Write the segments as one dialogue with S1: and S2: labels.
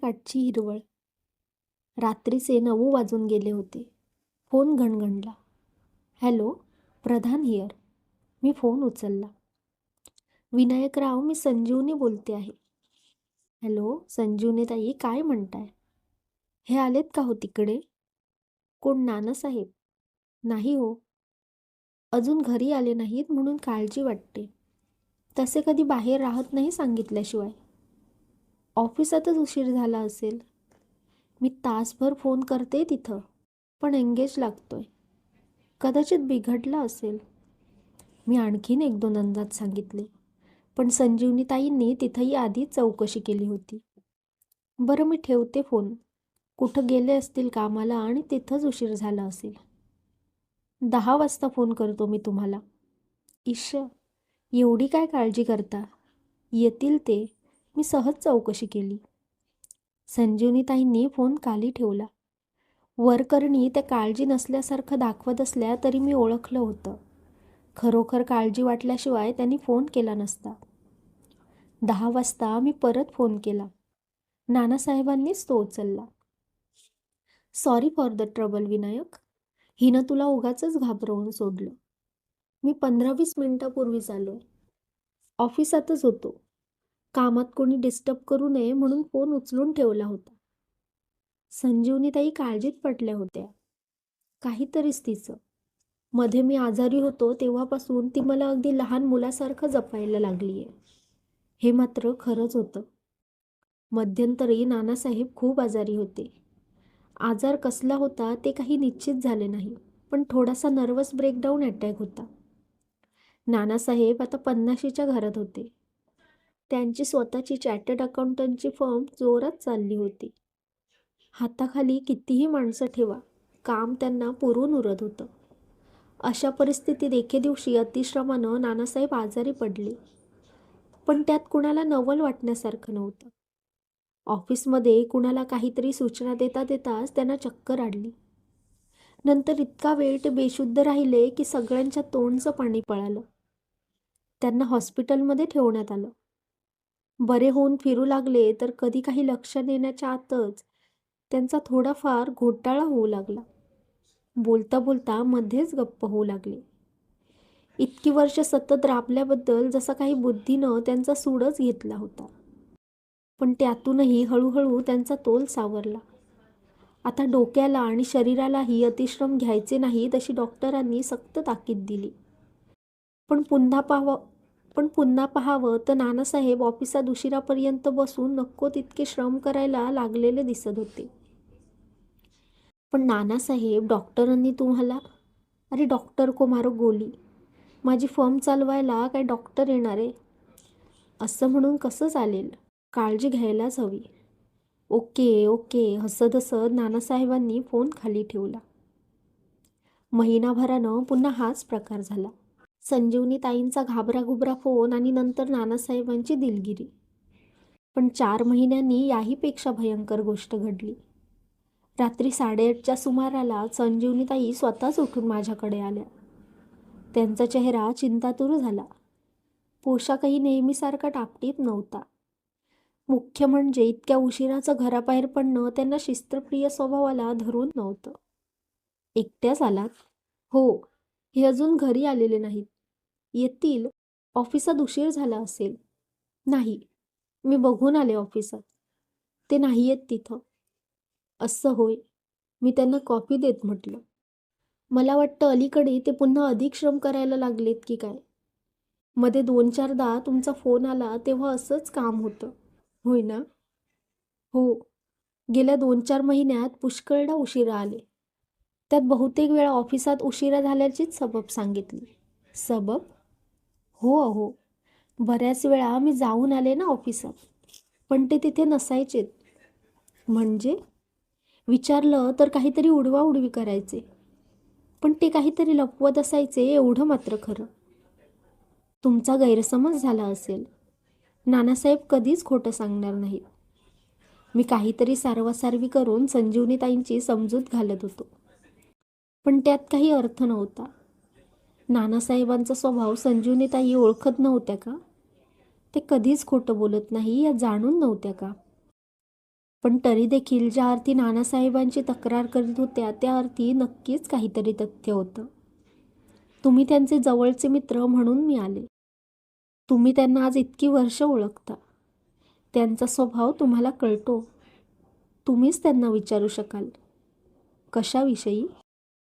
S1: संध्याकाळची हिरवळ. रात्रीचे नऊ वाजून गेले होते. Phone घणघणला. Hello Pradhan here. Me phone उचलला. विनायकराव मी संजीवनी बोलते आहे. हॅलो संजीवनी ताई काय म्हणताय? हे आलेत का हो तिकडे? कोण नानासाहेब? नाही हो. अजून घरी आले नाहीत म्हणून काळजी वाटते. तसे कधी बाहेर राहत नाही सांगितल्याशिवाय. ऑफिसातच उशीर झाला असेल. मी तासभर फोन करते तिथं पण एंगेज लागतोय. कदाचित बिघडला असेल. मी आणखीन एक दोन अंदाज सांगितले पण संजीवनी ताईंनी तिथंही आधीच चौकशी केली होती. बरं मी ठेवते फोन. कुठं गेले असतील कामाला आणि तिथंच उशीर झाला असेल. दहा वाजता फोन करतो मी तुम्हाला. ईश एवढी काय काळजी करता? येतील ते. मी सहज चौकशी केली. संजीवनीताईंनी फोन खाली ठेवला. वरकरणी त्या काळजी नसल्यासारखं दाखवत असल्या तरी मी ओळखलं होतं. खरोखर काळजी वाटल्याशिवाय त्यांनी फोन केला नसता. दहा वाजता मी परत फोन केला. नानासाहेबांनीच तो उचलला. Sorry for the trouble Vinayak. हिनं तुला उगाच घाबरवून सोडलं. मी पंधरा वीस मिनटापूर्वीच आलो ऑफिसातच होतो. कामात कोणी डिस्टर्ब करू नये म्हणून फोन उचलून ठेवला होता. संजीवनीताई काळजीत पडल्या होत्या. काहीतरीच तिचं. मध्ये मी आजारी होतो तेव्हापासून ती मला अगदी लहान मुलासारखं जपायला लागली आहे हे मात्र खरंच होतं. मध्यंतरी नानासाहेब खूप आजारी होते. आजार कसला होता ते काही निश्चित झाले नाही पण थोडासा नर्वस ब्रेकडाऊन अटॅक होता. नानासाहेब आता पन्नाशीच्या घरात होते. त्यांची स्वतःची चॅटर्ड अकाउंटंटची फर्म जोरात चालली होती. हाताखाली कितीही माणसं ठेवा काम त्यांना पुरून उरत होतं. अशा परिस्थितीत एके दिवशी अतिश्रमानं नानासाहेब आजारी पडले. पण त्यात कुणाला नवल वाटण्यासारखं नव्हतं. ऑफिसमध्ये कुणाला काहीतरी सूचना देता देताच त्यांना चक्कर आडली. नंतर इतका वेळ ते बेशुद्ध राहिले की सगळ्यांच्या तोंडचं पाणी पळालं. त्यांना हॉस्पिटलमध्ये ठेवण्यात आलं. बरे होऊन फिरू लागले तर कधी काही लक्ष देण्याच्या आतच त्यांचा थोडाफार घोटाळा होऊ लागला. बोलता बोलता मध्येच गप्प होऊ लागले. इतकी वर्ष सतत राबल्याबद्दल जसा काही बुद्धीनं त्यांचा सूडच घेतला होता. पण त्यातूनही हळूहळू त्यांचा तोल सावरला. आता डोक्याला आणि शरीरालाही अतिश्रम घ्यायचे नाही तशी डॉक्टरांनी सक्त ताकीद दिली. पण पुन्हा पाहावं पण पुन्हा पाहावं तर नानासाहेब ऑफिसात उशिरापर्यंत बसून नको तितके श्रम करायला लागलेले दिसत होते. पण नानासाहेब डॉक्टरांनी तुम्हाला अरे डॉक्टर को मारो गोली माझी फर्म चालवायला काय डॉक्टर येणार आहे? असं म्हणून कसं चालेल? काळजी घ्यायलाच हवी. ओके ओके हसत हसत नानासाहेबांनी फोन खाली ठेवला. महिनाभरानं पुन्हा हाच प्रकार झाला. संजीवनी ताईंचा घाबराघुबरा फोन आणि नंतर नानासाहेबांची दिलगिरी. पण चार महिन्यांनी याहीपेक्षा भयंकर गोष्ट घडली. रात्री साडेआठच्या सुमाराला संजीवनीताई स्वतःच उठून माझ्याकडे आल्या. त्यांचा चेहरा चिंतातूर झाला. पोशाखही नेहमीसारखा टापटीप नव्हता. मुख्य म्हणजे इतक्या उशिराचं घराबाहेर पडणं त्यांना शिस्तप्रिय स्वभावाला धरून नव्हतं. एकट्याच आलात हो हे अजून घरी आलेले नाहीत. येतील. ऑफिसात उशीर झाला असेल. नाही. मी बघून आले ऑफिसात. ते नाही येत तिथं. असं होय. मी त्यांना कॉफी देत म्हटलं. मला वाटतं अलीकडे ते पुन्हा अधिक श्रम करायला लागलेत की काय? मध्ये दोन चारदा तुमचा फोन आला तेव्हा असंच काम होतं. होय ना? हो. गेल्या दोन चार महिन्यात पुष्कळदा उशिरा आले. त्यात बहुतेक वेळा ऑफिसात उशिरा झाल्याचीच सबब सांगितली. सबब? हो अहो. बऱ्याच वेळा मी जाऊन आले ना ऑफिसात. पण ते तिथे नसायचेत. म्हणजे? विचारलं तर काहीतरी उडवाउडवी करायचे. पण ते काहीतरी लपवत असायचे एवढं मात्र खरं. तुमचा गैरसमज झाला असेल. नानासाहेब कधीच खोटं सांगणार नाहीत. मी काहीतरी सारवासारवी करून संजीवनीताईंची समजूत घालत होतो. पण त्यात काही अर्थ नव्हता. नानासाहेबांचा स्वभाव संजीवनीताई ओळखत नव्हत्या का? ते कधीच खोटं बोलत नाही या जाणून नव्हत्या का? पण तरी देखील ज्या अर्थी नानासाहेबांची तक्रार करीत होत्या त्या अर्थी नक्कीच काहीतरी तथ्य होतं. तुम्ही त्यांचे जवळचे मित्र म्हणून मी आले तुम्ही त्यांना आज इतकी वर्ष ओळखता. त्यांचा स्वभाव तुम्हाला कळतो. तुम्हीच त्यांना विचारू शकाल. कशाविषयी?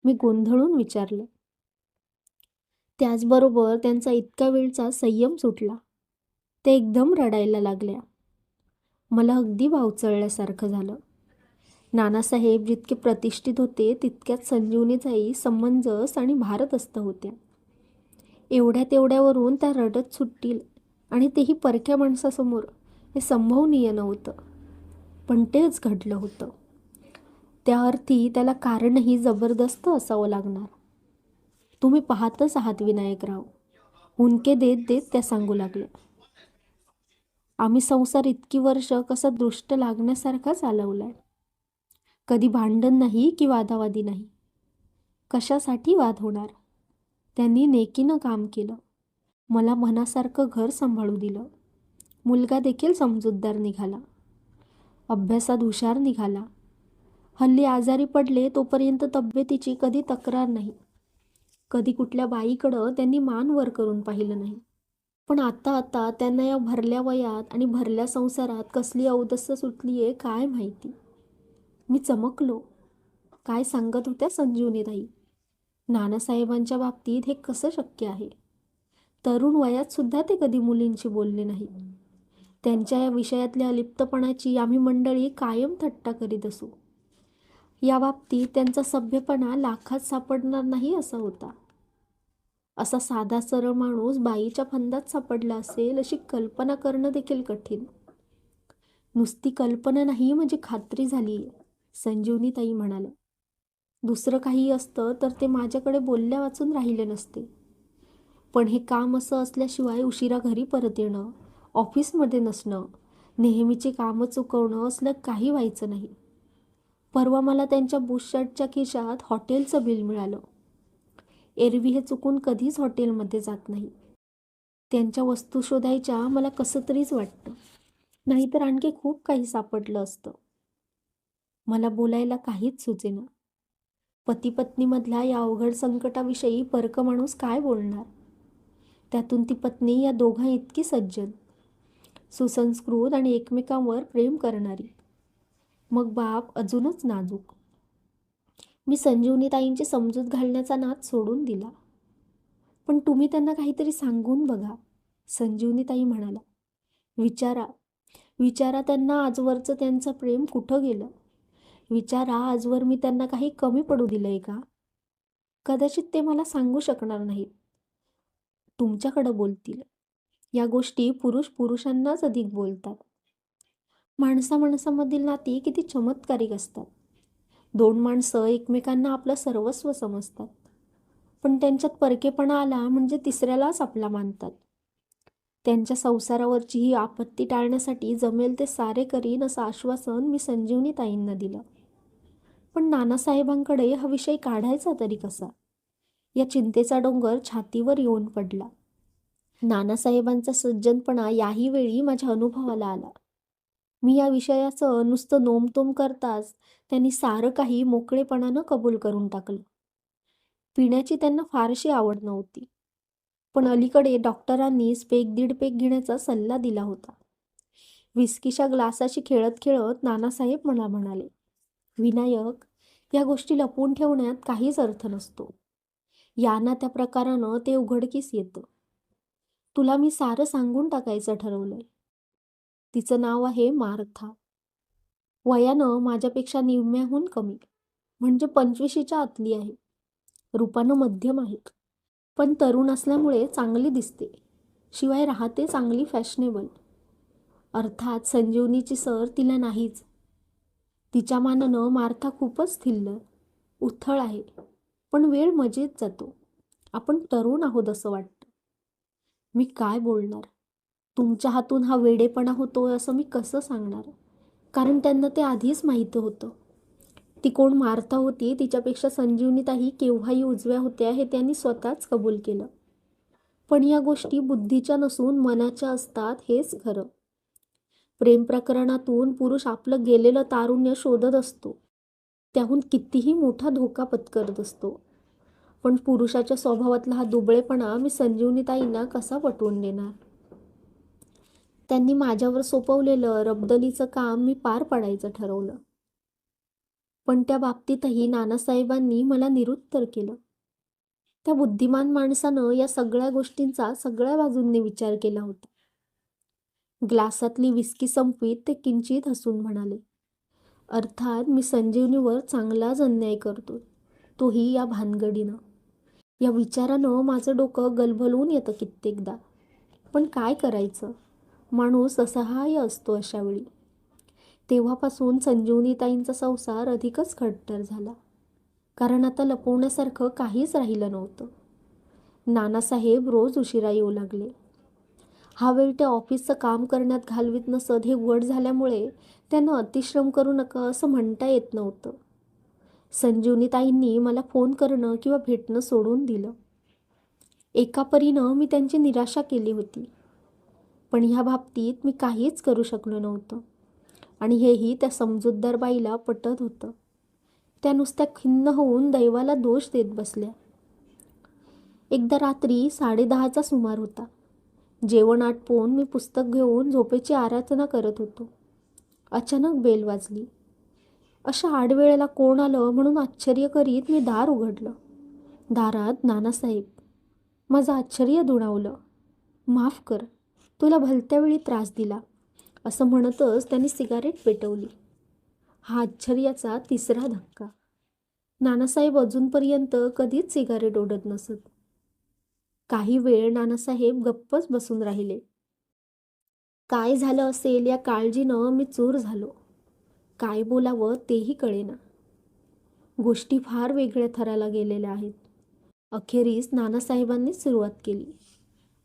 S1: मी गोंधळून विचारलं. त्याचबरोबर त्यांचा इतका वेळचा संयम सुटला. ते एकदम रडायला लागल्या. मला अगदी वावचळल्यासारखं झालं. नानासाहेब जितके प्रतिष्ठित होते तितक्यात संजीवनीचाही समंजस आणि भारतस्त होत्या. एवढ्या तेवढ्यावरून त्या रडत सुटतील आणि तेही परक्या माणसासमोर हे संभवनीय नव्हतं. पण तेच घडलं होतं. त्या अर्थी त्याला कारणही जबरदस्त असावं लागणार. तुम्ही पाहतच आहात विनायकराव हुंके देत देत त्या सांगू लागल्या आम्ही संसार इतकी वर्ष कसा दृष्ट लागण्यासारखा चालवलाय. कधी भांडण नाही की वादावादी नाही. कशासाठी वाद होणार? त्यांनी नेकीनं काम केलं. मला मनासारखं घर सांभाळू दिलं. मुलगा देखील समजूतदार निघाला. अभ्यासात हुशार निघाला. हल्ली आजारी पडले तोपर्यंत तब्येतीची कधी तक्रार नाही. कधी कुठल्या बाईकडं त्यांनी मान वर करून पाहिलं नाही. पण आता आता त्यांना या भरल्या वयात आणि भरल्या संसारात कसली अवदस्य सुटली आहे काय माहिती? मी चमकलो. काय सांगत होत्या संजीवनीताई नानासाहेबांच्या बाबतीत हे कसं शक्य आहे? तरुण वयात सुद्धा ते कधी मुलींशी बोलले नाही. त्यांच्या या विषयातल्या अलिप्तपणाची आम्ही मंडळी कायम थट्टा करीत असू. या बाबतीत त्यांचा सभ्यपणा लाखात सापडणार नाही असा होता. असा साधा सरळ माणूस बाईच्या फंदात सापडला असेल अशी कल्पना करणं देखील कठीण. नुसती कल्पना नाही म्हणजे खात्री झाली संजीवनी ताई म्हणाल्या. दुसरं काही असतं तर ते माझ्याकडे बोलल्या वाचून राहिले नसते. पण हे काम असं असल्याशिवाय उशिरा घरी परत येणं ऑफिसमध्ये नसणं नेहमीचे कामं चुकवणं असलं काही व्हायचं नाही. परवा मला त्यांच्या बुशर्टच्या खिशात हॉटेलचं बिल मिळालं. एरवी हे चुकून कधीच हॉटेलमध्ये जात नाही. त्यांच्या वस्तू शोधायच्या मला कसं तरीच वाटतं. नाहीतर आणखी खूप काही सापडलं असतं. मला बोलायला काहीच सुचेना. पती पत्नीमधल्या या अवघड संकटाविषयी परक माणूस काय बोलणार? त्यातून ती पत्नी या दोघा इतकी सज्जन सुसंस्कृत आणि एकमेकांवर प्रेम करणारी. मग बाप अजूनच नाजूक. मी संजीवनीताईंची समजूत घालण्याचा नाद सोडून दिला. पण तुम्ही त्यांना काहीतरी सांगून बघा संजीवनीताई म्हणाला. विचारा विचारा त्यांना आजवरचं त्यांचं प्रेम कुठं गेलं? विचारा आजवर मी त्यांना काही कमी पडू दिलंय का? कदाचित ते मला सांगू शकणार नाहीत. तुमच्याकडं बोलतील. या गोष्टी पुरुष पुरुषांनाच अधिक बोलतात. माणसा माणसामधील नाती किती चमत्कारिक असतात. दोन माणसं एकमेकांना आपलं सर्वस्व समजतात. पण त्यांच्यात परकेपणा आला म्हणजे तिसऱ्यालाच आपला मानतात. त्यांच्या संसारावरची ही आपत्ती टाळण्यासाठी जमेल ते सारे करीन असं आश्वासन मी संजीवनी ताईंना दिलं. पण नानासाहेबांकडे हा विषय काढायचा तरी कसा? या चिंतेचा डोंगर छातीवर येऊन पडला. नानासाहेबांचा सज्जनपणा याही वेळी माझ्या अनुभवाला आला. मी या विषयाचं नुसतं नोमतोम करताच त्यांनी सारं काही मोकळेपणानं कबूल करून टाकलं. पिण्याची त्यांना फारशी आवड नव्हती. पण अलीकडे डॉक्टरांनी पेक दीड पेक घेण्याचा सल्ला दिला होता. विस्कीच्या ग्लासाशी खेळत खेळत नानासाहेब मला म्हणाले विनायक या गोष्टी लपवून ठेवण्यात काहीच अर्थ नसतो. याना त्या प्रकारानं ते उघडकीस येतं. तुला मी सारं सांगून टाकायचं ठरवलंय. तिचं नाव आहे मार्था. वयानं माझ्यापेक्षा निम्म्याहून कमी म्हणजे पंचवीशीच्या आतली आहे. रूपानं मध्यम आहे पण तरुण असल्यामुळे चांगली दिसते. शिवाय राहते चांगली फॅशनेबल. अर्थात संजीवनीची सर तिला नाहीच. तिच्या मानानं मार्था खूपच थिल्ल उथळ आहे पण वेळ मजेत जातो. आपण तरुण आहोत असं वाटतं. मी काय बोलणार? तुमच्या हातून हा वेडेपणा होतो असं मी कसं सांगणार? कारण त्यांना ते आधीच माहीत होतं. ती कोण मारता होती तिच्यापेक्षा संजीवनीताही केव्हाही उजव्या होत्या हे त्यांनी स्वतःच कबूल केलं. पण या गोष्टी बुद्धीच्या नसून मनाच्या असतात हेच खरं. प्रेम प्रकरणातून पुरुष आपलं गेलेलं तारुण्य शोधत असतो. त्याहून कितीही मोठा धोका पत्करत असतो. पण पुरुषाच्या स्वभावातला हा दुबळेपणा मी संजीवनीताईंना कसा पटवून देणार? त्यांनी माझ्यावर सोपवलेलं रबदलीचं काम मी पार पाडायचं ठरवलं. पण त्या बाबतीतही नानासाहेबांनी मला निरुत्तर केलं. त्या बुद्धिमान माणसानं या सगळ्या गोष्टींचा सगळ्या बाजूंनी विचार केला होता. ग्लासातली विस्की संपवीत ते किंचित हसून म्हणाले अर्थात मी संजीवनीवर चांगलाच अन्याय करतो. तोही या भानगडीनं. या विचारानं माझं डोकं गलबलून येतं कित्येकदा. पण काय करायचं? माणूस असहाय्य असतो अशावेळी. तेव्हापासून संजीवनीताईंचा संसार अधिकच खट्टर झाला. कारण आता लपवण्यासारखं काहीच राहिलं नव्हतं. नानासाहेब रोज उशिरा येऊ लागले. हा वेळ त्या ऑफिसचं काम करण्यात घालवीत नसत हे उघड झाल्यामुळे त्यांना अतिश्रम करू नका असं म्हणता येत नव्हतं. संजीवनीताईंनी मला फोन करणं किंवा भेटणं सोडून दिलं. एका परीनं मी त्यांची निराशा केली होती. पण ह्या बाबतीत मी काहीच करू शकलो नव्हतं. आणि हेही त्या समजूतदार बाईला पटत होतं. त्या नुसत्या खिन्न होऊन दैवाला दोष देत बसल्या. एकदा रात्री साडेदहाचा सुमार होता. जेवण आटपून मी पुस्तक घेऊन झोपेची आराधना करत होतो. अचानक बेल वाजली. अशा आडवेळेला कोण आलं म्हणून आश्चर्य करीत मी दार उघडलं. दारात नानासाहेब. माझं आश्चर्य दुणावलं. माफ कर. तुला भलत्या वेळी त्रास दिला असं म्हणतच त्यांनी सिगारेट पेटवली. हा आश्चर्याचा तिसरा धक्का. नानासाहेब अजूनपर्यंत कधीच सिगारेट ओढत नसत. काही वेळ नानासाहेब गप्पच बसून राहिले. काय झालं असेल या काळजीनं मी चूर झालो. काय बोलावं तेही कळेना. गोष्टी फार वेगळ्या थराला गेलेल्या आहेत. अखेरीस नानासाहेबांनी सुरुवात केली.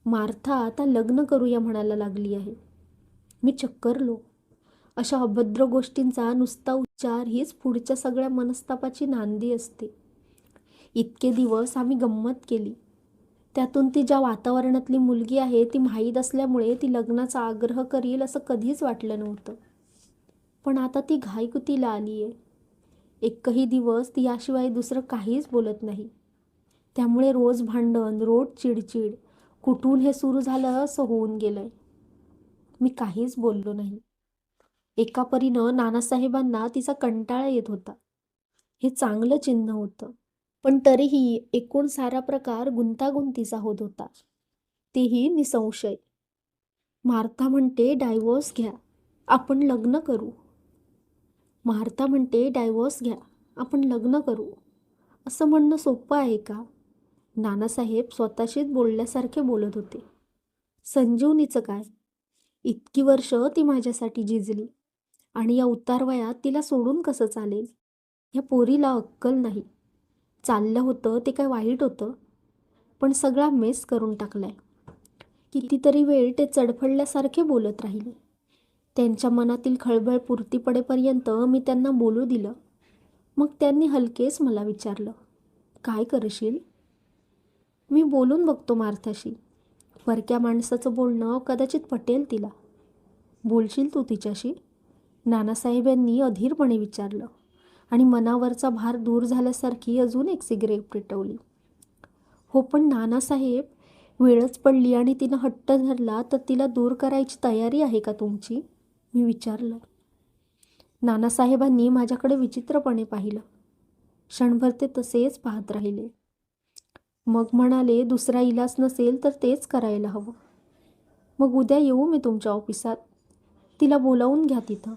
S1: मार्था आता लग्न करूया म्हणायला लागली आहे. मी चक्करलो. अशा अभद्र गोष्टींचा नुसता उच्चार हीच पुढच्या सगळ्या मनस्तापाची नांदी असते. इतके दिवस आम्ही गंमत केली. त्यातून ती ज्या वातावरणातली मुलगी आहे ती माहीत असल्यामुळे ती लग्नाचा आग्रह करील असं कधीच वाटलं नव्हतं. पण आता ती घाईकुतीला आली आहे एकही दिवस ती याशिवाय दुसरं काहीच बोलत नाही. त्यामुळे रोज भांडण रोज चिडचिड कुठून हे सुरू झालं असं होऊन गेलंय. मी काहीच बोललो नाही. एका परीनं नानासाहेबांना तिचा कंटाळा येत होता. हे चांगलं चिन्ह होतं पण तरीही एकूण सारा प्रकार गुंतागुंतीचा होत होता. तेही निसंशय. मार्था म्हणते डायव्होर्स घ्या आपण लग्न करू. मार्था म्हणते डायव्होर्स घ्या आपण लग्न करू. असं म्हणणं सोपं आहे का? नानासाहेब स्वतःशीच बोलल्यासारखे बोलत होते. संजीवनीचं काय? इतकी वर्ष ती माझ्यासाठी झिजली आणि या उतारवयात तिला सोडून कसं चालेल? ह्या पोरीला अक्कल नाही. चाललं होतं ते काय वाईट होतं? पण सगळा मेस करून टाकलाय. कितीतरी वेळ ते चढफडल्यासारखे बोलत राहिले. त्यांच्या मनातील खळबळ पुरती पडेपर्यंत मी त्यांना बोलू दिलं. मग त्यांनी हलकेच मला विचारलं काय करशील? मी बोलून बघतो मार्थाशी. परक्या माणसाचं बोलणं कदाचित पटेल तिला. बोलशील तू तिच्याशी? नानासाहेब यांनी अधीरपणे विचारलं आणि मनावरचा भार दूर झाल्यासारखी अजून एक सिगरेट पेटवली. हो पण नानासाहेब वेळच पडली आणि तिनं हट्ट धरला तर तिला दूर करायची तयारी आहे का तुमची? मी विचारलं. नानासाहेबांनी माझ्याकडे विचित्रपणे पाहिलं. क्षणभर ते तसेच पाहत राहिले. मग म्हणाले दुसरा इलाज नसेल तर तेच करायला हवं. मग उद्या येऊ मी तुमच्या ऑफिसात. तिला बोलावून घ्या तिथं.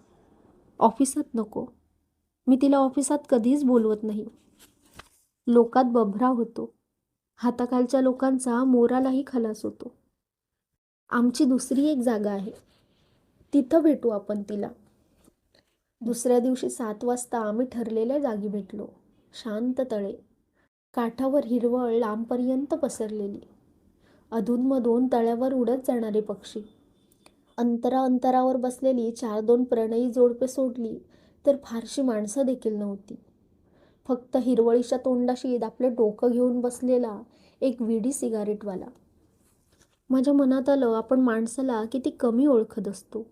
S1: ऑफिसात नको. मी तिला ऑफिसात कधीच बोलवत नाही. लोकात बभरा होतो. हाताखालच्या लोकांचा मोरालाही खलास होतो. आमची दुसरी एक जागा आहे. तिथं भेटू आपण तिला. दुसऱ्या दिवशी सात वाजता आम्ही ठरलेल्या जागी भेटलो. शांत तळे. काठावर हिरवळ लांबपर्यंत पसरलेली. अधूनमधून तळ्यावर उडत जाणारे पक्षी. अंतरा अंतरावर बसलेली चार दोन प्रणयी जोडपे सोडली तर फारशी माणसं देखील नव्हती. फक्त हिरवळीच्या तोंडाशी आपलं डोकं घेऊन बसलेला एक विडी सिगारेटवाला. माझ्या मनात आलं आपण माणसाला किती कमी ओळखत असतो.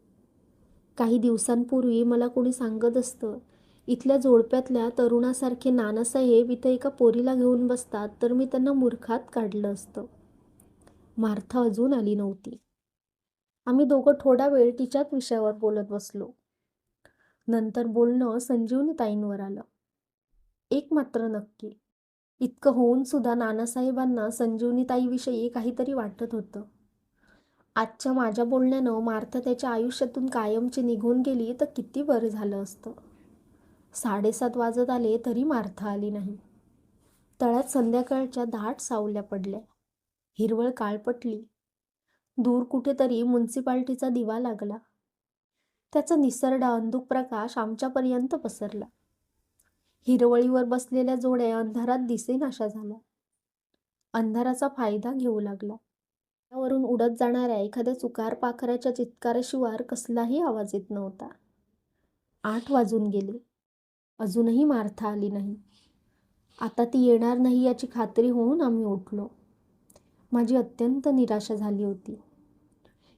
S1: काही दिवसांपूर्वी मला कोणी सांगत असतं इथल्या जोडप्यातल्या तरुणासारखे नानासाहेब इथं एका पोरीला घेऊन बसतात तर मी त्यांना मूर्खात काढलं असतं. मार्था अजून आली नव्हती. आम्ही दोघं थोडा वेळ तिच्याच विषयावर बोलत बसलो. नंतर बोलणं संजीवनी ताईंवर आलं. एक मात्र नक्की. इतकं होऊन सुद्धा नानासाहेबांना संजीवनी ताईविषयी काहीतरी वाटत होतं. आजच्या माझ्या बोलण्यानं मार्था त्याच्या आयुष्यातून कायमची निघून गेली तर किती बरं झालं असतं. साडेसात वाजत आले तरी मार्था आली नाही. तळ्यात संध्याकाळच्या दाट सावल्या पडल्या. हिरवळ काळपटली दूर कुठेतरी म्युन्सिपाल्टीचा दिवा लागला. त्याचा निसरडा अंधुक प्रकाश आमच्यापर्यंत पसरला. हिरवळीवर बसलेल्या जोड्या अंधारात दिसेनाशा झाल्या. अंधाराचा फायदा घेऊ लागला. त्यावरून उडत जाणाऱ्या एखाद्या चुकार पाखराच्या चित्काराशिवाय कसलाही आवाज येत नव्हता. आठ वाजून गेले. अजूनही मार्था आली नाही. आता ती येणार नाही याची खात्री होऊन आम्ही उठलो. माझी अत्यंत निराशा झाली होती.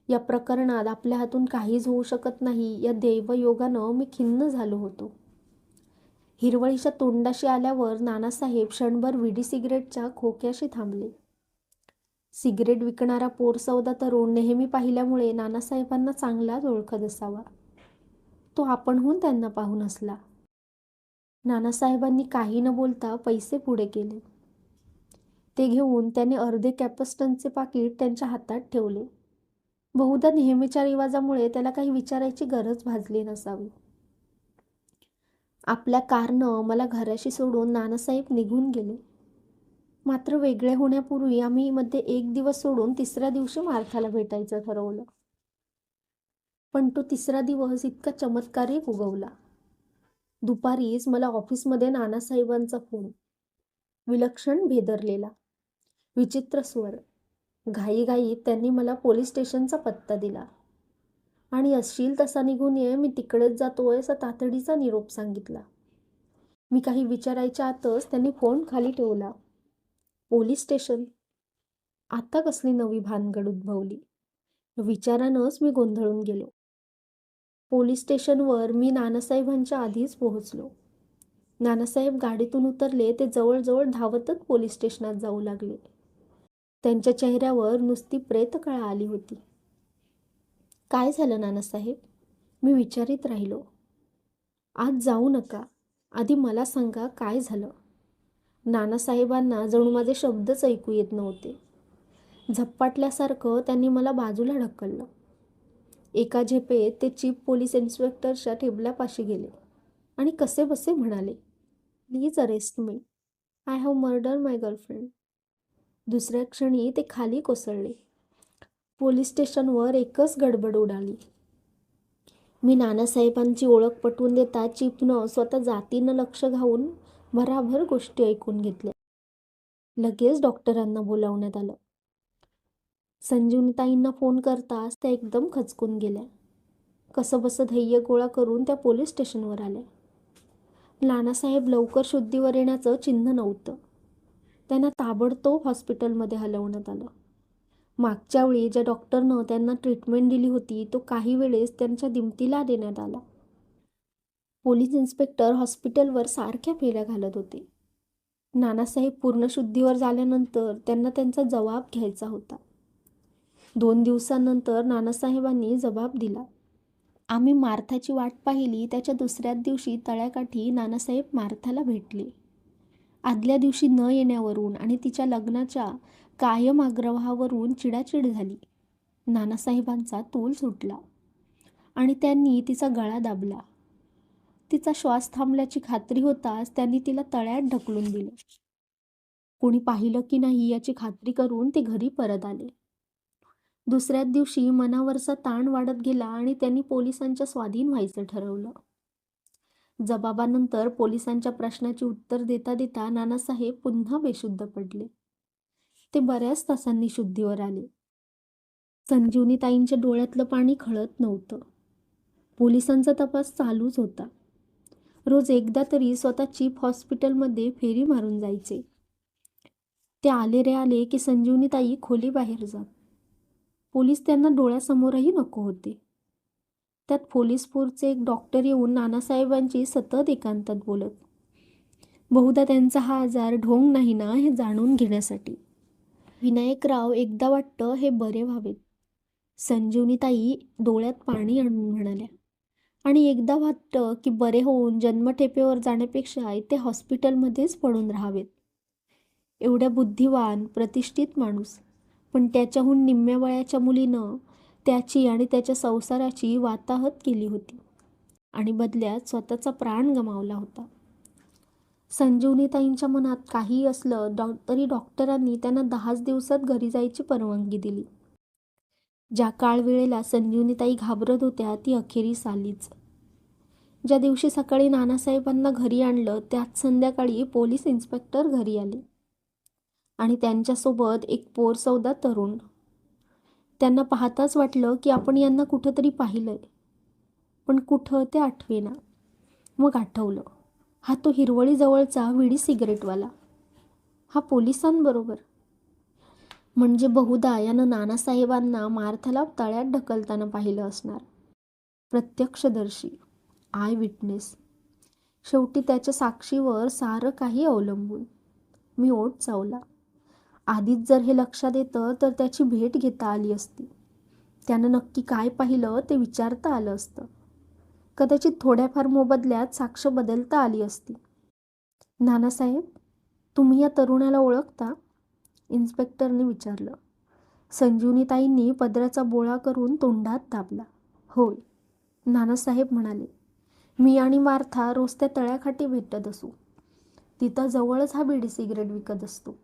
S1: या प्रकरणात आपल्या हातून काहीच होऊ शकत नाही या दैवयोगानं मी खिन्न झालो होतो. हिरवळीच्या तोंडाशी आल्यावर नानासाहेब क्षणभर विडी सिगरेटच्या खोक्याशी थांबले. सिगरेट विकणारा पोरसौदा तरुण नेहमी पाहिल्यामुळे नानासाहेबांना चांगलाच ओळखत असावा तो आपणहून त्यांना पाहून असला नानासाहेबांनी काही न बोलता पैसे पुढे केले. ते घेऊन त्याने अर्धे कॅपस्टनचे पाकिट त्यांच्या हातात ठेवले. बहुधा नेहमीच्या रिवाजामुळे त्याला काही विचारायची गरज भाजली नसावी. आपल्या कारनं मला घराशी सोडून नानासाहेब निघून गेले. मात्र वेगळे होण्यापूर्वी आम्ही मध्ये एक दिवस सोडून तिसऱ्या दिवशी मार्थाला भेटायचं ठरवलं. पण तो तिसरा दिवस इतका चमत्कारी उगवला दुपारीच मला ऑफिसमध्ये नानासाहेबांचा फोन. विलक्षण भेदरलेला. विचित्र स्वर. घाईघाईत त्यांनी मला पोलीस स्टेशनचा पत्ता दिला. आणि असशील तसा निघून ये मी तिकडेच जातोय असा तातडीचा निरोप सांगितला. मी काही विचारायच्या आतच त्यांनी फोन खाली ठेवला. Police station. आता कसली नवी भानगड उद्भवली. विचारानंच मी गोंधळून गेलो. पोलीस स्टेशनवर मी नानासाहेबांच्या आधीच पोहोचलो. नानासाहेब गाडीतून उतरले ते जवळजवळ धावतच पोलीस स्टेशनात जाऊ लागले. त्यांच्या चेहऱ्यावर नुसती प्रेतकळा आली होती. काय झालं नानासाहेब? मी विचारित राहिलो. आज जाऊ नका. आधी मला सांगा काय झालं. नानासाहेबांना जणू माझे शब्दच ऐकू येत नव्हते. झप्पाटल्यासारखं त्यांनी मला बाजूला ढकललं. एका झेपेत ते चीफ पोलीस इन्स्पेक्टरच्या टेबलापाशी गेले आणि कसे बसे म्हणाले please arrest me. I have murder my girlfriend. दुसऱ्या क्षणी ते खाली कोसळले. पोलीस स्टेशनवर एकच गडबड उडाली. मी नानासाहेबांची ओळख पटवून देता चिपनं स्वतः जातीनं लक्ष घालून भराभर गोष्टी ऐकून घेतल्या. लगेच डॉक्टरांना बोलावण्यात आलं. संजीवनीताईंना फोन करताच त्या एकदम खचकून गेल्या. कसंबसं धैर्य गोळा करून त्या पोलीस स्टेशनवर आल्या. नानासाहेब लवकर शुद्धीवर येण्याचं चिन्ह नव्हतं. त्यांना ताबडतोब हॉस्पिटलमध्ये हलवण्यात आलं. मागच्या वेळी ज्या डॉक्टरनं त्यांना ट्रीटमेंट दिली होती तो काही वेळेस त्यांच्या दिमतीला देण्यात आला. पोलीस इन्स्पेक्टर हॉस्पिटलवर सारख्या फेऱ्या घालत होते. नानासाहेब पूर्ण शुद्धीवर झाल्यानंतर त्यांना त्यांचा जबाब घ्यायचा होता. दोन दिवसानंतर नानासाहेबांनी जबाब दिला. आम्ही मार्थाची वाट पाहिली त्याच्या दुसऱ्याच दिवशी तळ्याकाठी नानासाहेब मार्थाला भेटले. आदल्या दिवशी न येण्यावरून आणि तिच्या लग्नाच्या कायम आग्रहावरून चिडाचिड झाली. नानासाहेबांचा तोल सुटला आणि त्यांनी तिचा गळा दाबला. तिचा श्वास थांबल्याची खात्री होताच त्यांनी तिला तळ्यात ढकलून दिले. कोणी पाहिलं की नाही याची खात्री करून ते घरी परत आले. दुसऱ्याच दिवशी मनावरचा ताण वाढत गेला आणि त्यांनी पोलिसांच्या स्वाधीन व्हायचं ठरवलं. जबाबानंतर पोलिसांच्या प्रश्नाची उत्तर देता देता नानासाहेब पुन्हा बेशुद्ध पडले. ते बऱ्याच तासांनी शुद्धीवर आले. संजीवनीताईंच्या डोळ्यातलं पाणी खळत नव्हतं. पोलिसांचा तपास चालूच होता. रोज एकदा तरी स्वतः चीफ हॉस्पिटलमध्ये फेरी मारून जायचे. ते आले रे आले की संजीवनीताई खोली बाहेर जात. पोलीस त्यांना डोळ्यासमोरही नको होते. त्यात पोलीसपूरचे एक डॉक्टर येऊन नानासाहेबांची सतत एकांतात बोलत. बहुधा त्यांचा हा आजार ढोंग नाही ना हे जाणून घेण्यासाठी. विनायकराव एकदा वाटतं हे बरे व्हावेत. संजीवनीताई डोळ्यात पाणी आणून म्हणाल्या. आणि एकदा वाटतं की बरे होऊन जन्मठेपेवर जाण्यापेक्षा ते हॉस्पिटलमध्येच पडून राहावेत. एवढ्या बुद्धिवान प्रतिष्ठित माणूस. पण त्याच्याहून निम्म्या वयाच्या मुलीनं त्याची आणि त्याच्या संसाराची वाताहत केली होती आणि बदल्यात स्वतःचा प्राण गमावला होता. संजीवनीताईंच्या मनात काही असलं डॉ तरी डॉक्टरांनी त्यांना दहाच दिवसात घरी जायची परवानगी दिली. ज्या काळ वेळेला संजीवनीताई घाबरत होत्या ती अखेरीस आलीच. ज्या दिवशी सकाळी नानासाहेबांना घरी आणलं त्याच संध्याकाळी पोलीस इन्स्पेक्टर घरी आले. आणि त्यांच्यासोबत एक पोर सौदा तरुण. त्यांना पाहताच वाटलं की आपण यांना कुठंतरी पाहिलंय. पण कुठं ते आठवेना. मग आठवलं. हा तो हिरवळीजवळचा विडी सिगरेटवाला. हा पोलिसांबरोबर. म्हणजे बहुधा यानं नानासाहेबांना मार्थाला तळ्यात ढकलताना पाहिलं असणार. प्रत्यक्षदर्शी. Eyewitness. शेवटी त्याच्या साक्षीवर सारं काही अवलंबून. मी ओट चावला. आधीच जर हे लक्षात येतं तर त्याची भेट घेता आली असती. त्यानं नक्की काय पाहिलं ते विचारता आलं असतं. कदाचित थोड्याफार मोबदल्यात साक्ष बदलता आली असती. नानासाहेब तुम्ही या तरुणाला ओळखता? इन्स्पेक्टरने विचारलं. संजीवनीताईंनी पदराचा बोळा करून तोंडात दाबला. होय. नानासाहेब म्हणाले मी आणि वार्था रोज त्या तळ्याखाटी भेटत असू. तिथं जवळच हा बिडी सिगरेट विकत असतो.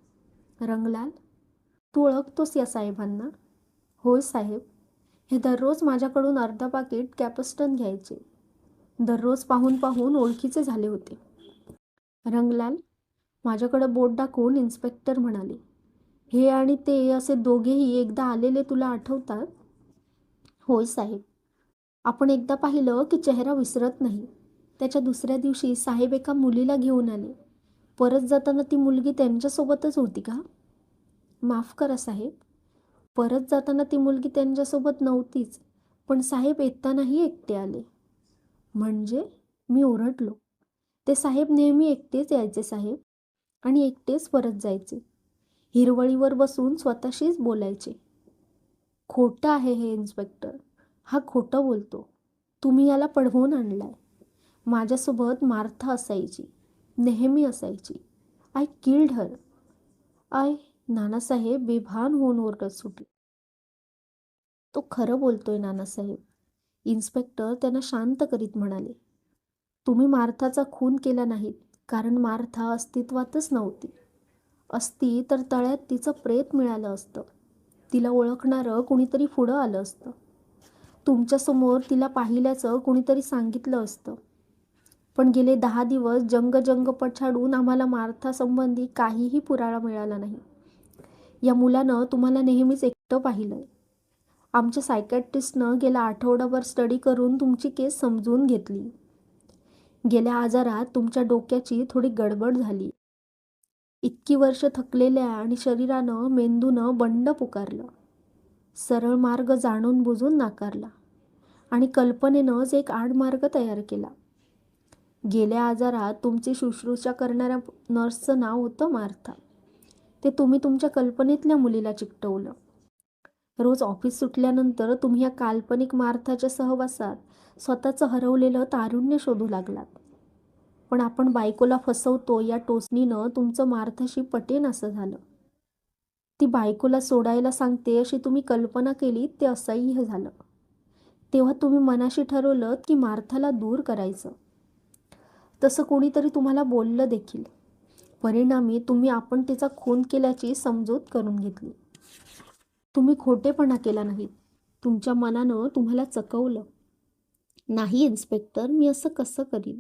S1: रंगलाल तू ओळखतोस या साहेबांना? होय साहेब. हे दररोज माझ्याकडून अर्धा पाकिट कॅपस्टन घ्यायचे. दररोज पाहून पाहून ओळखीचे झाले होते. रंगलाल माझ्याकडं बोट दाखवून इन्स्पेक्टर म्हणाले. हे आणि ते असे दोघेही एकदा आलेले तुला आठवतात? होय साहेब. आपण एकदा पाहिलं की चेहरा विसरत नाही. त्याच्या दुसऱ्या दिवशी साहेब एका मुलीला घेऊन आले. परत जाताना ती मुलगी त्यांच्यासोबतच होती का? माफ करा साहेब. परत जाताना ती मुलगी त्यांच्यासोबत नव्हतीच पण साहेब येतानाही एकटे आले. म्हणजे मी ओरडलो. ते साहेब नेहमी एकटेच यायचे साहेब आणि एकटेच परत जायचे. हिरवळीवर बसून स्वतःशीच बोलायचे. खोटं आहे हे इन्स्पेक्टर. हा खोटं बोलतो. तुम्ही याला पडवून आणलाय. माझ्यासोबत मार्था असायची. नेहमी असायची. I killed her I Nanasaheb बेभान होऊन ओरडत सुटले. तो खरं बोलतोय नानासाहेब. इन्स्पेक्टर त्यांना शांत करीत म्हणाले तुम्ही मार्थाचा खून केला नाहीत कारण मार्था अस्तित्वातच नव्हती. असती तर तळ्यात तिचं प्रेत मिळालं असतं. तिला ओळखणारं कुणीतरी पुढं आलं असतं. तुमच्यासमोर तिला पाहिल्याचं कुणीतरी सांगितलं असतं. पण गेले दहा दिवस जंग जंग पछाडून आम्हाला मार्थासंबंधी काहीही पुरावा मिळाला नाही. या मुलानं तुम्हाला नेहमीच एकटं पाहिलंय. आमच्या सायकॅट्रिस्टनं गेला आठवडाभर स्टडी करून तुमची केस समजून घेतली. गेल्या आजारात तुमच्या डोक्याची थोडी गडबड झाली. इतकी वर्ष थकलेल्या आणि शरीरानं मेंदूनं बंड पुकारलं. सरळ मार्ग जाणून बुजून नाकारला आणि कल्पनेनंच एक आडमार्ग तयार केला. गेल्या आजारात तुमची शुश्रूषा करणाऱ्या नर्सचं नाव होतं मार्था. ते तुम्ही तुमच्या कल्पनेतल्या मुलीला चिकटवलं. रोज ऑफिस सुटल्यानंतर तुम्ही या काल्पनिक मार्थाच्या सहवासात स्वतःचं हरवलेलं तारुण्य शोधू लागलात. पण आपण बायकोला फसवतो या टोचणीनं तुमचं मार्थाशी पटेन असं झालं. ती बायकोला सोडायला सांगते अशी तुम्ही कल्पना केली ते असह्य झालं. तेव्हा तुम्ही मनाशी ठरवलं की मार्थाला दूर करायचं. तसं कोणीतरी तुम्हाला बोललं देखील. परिणामी तुम्ही आपण तिचा खून केल्याची समजूत करून घेतली. तुम्ही खोटेपणा केला नाहीत तुमच्या मनानं तुम्हाला चकवलं. नाही इन्स्पेक्टर मी असं कसं करीन?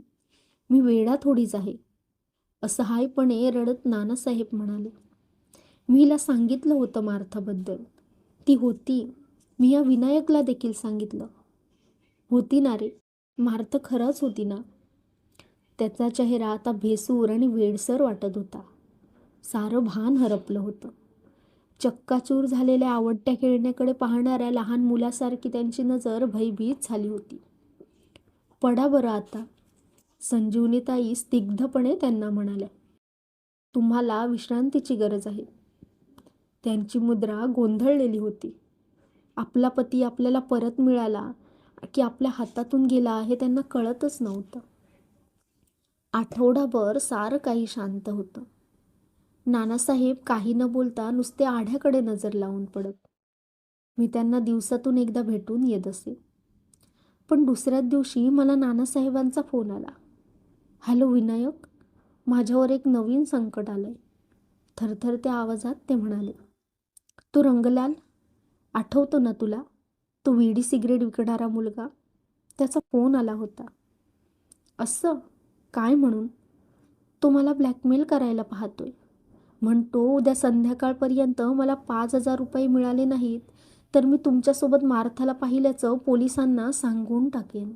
S1: मी वेडा थोडीच आहे. असहायपणे रडत नानासाहेब म्हणाले. मी हिला सांगितलं होतं मार्थाबद्दल. ती होती. मी या विनायकला देखील सांगितलं. होती ना रे. मार्थ खरंच होती ना? त्याचा चेहरा आता भेसूर आणि वेडसर वाटत होता. सारं भान हरपलं होतं. चक्काचूर झालेल्या आवडत्या खेळण्याकडे पाहणाऱ्या लहान मुलासारखी त्यांची नजर भयभीत झाली होती. पडा बरं आता संजीवनीताई स्निग्धपणे त्यांना म्हणाल्या. तुम्हाला विश्रांतीची गरज आहे. त्यांची मुद्रा गोंधळलेली होती. आपला पती आपल्याला परत मिळाला की आपल्या हातातून गेला हे त्यांना कळतच नव्हतं. आठवडाभर सारं काही शांत होतं. नानासाहेब काही न बोलता नुसते आढ्याकडे नजर लावून पडत. मी त्यांना दिवसातून एकदा भेटून येत असे. पण दुसऱ्याच दिवशी मला नानासाहेबांचा फोन आला. हॅलो विनायक माझ्यावर एक नवीन संकट आलंय. थरथरत्या आवाजात ते म्हणाले. तो रंगलाल? आठवतो ना तुला? तो विडी सिगरेट विकणारा मुलगा? त्याचा फोन आला होता. असं? काय म्हणून? तो मला ब्लॅकमेल करायला पाहतोय. म्हणतो उद्या संध्याकाळपर्यंत मला पाच हजार रुपये मिळाले नाहीत तर मी तुमच्यासोबत मार्थाला पाहिल्याचं पोलिसांना सांगून टाकेन.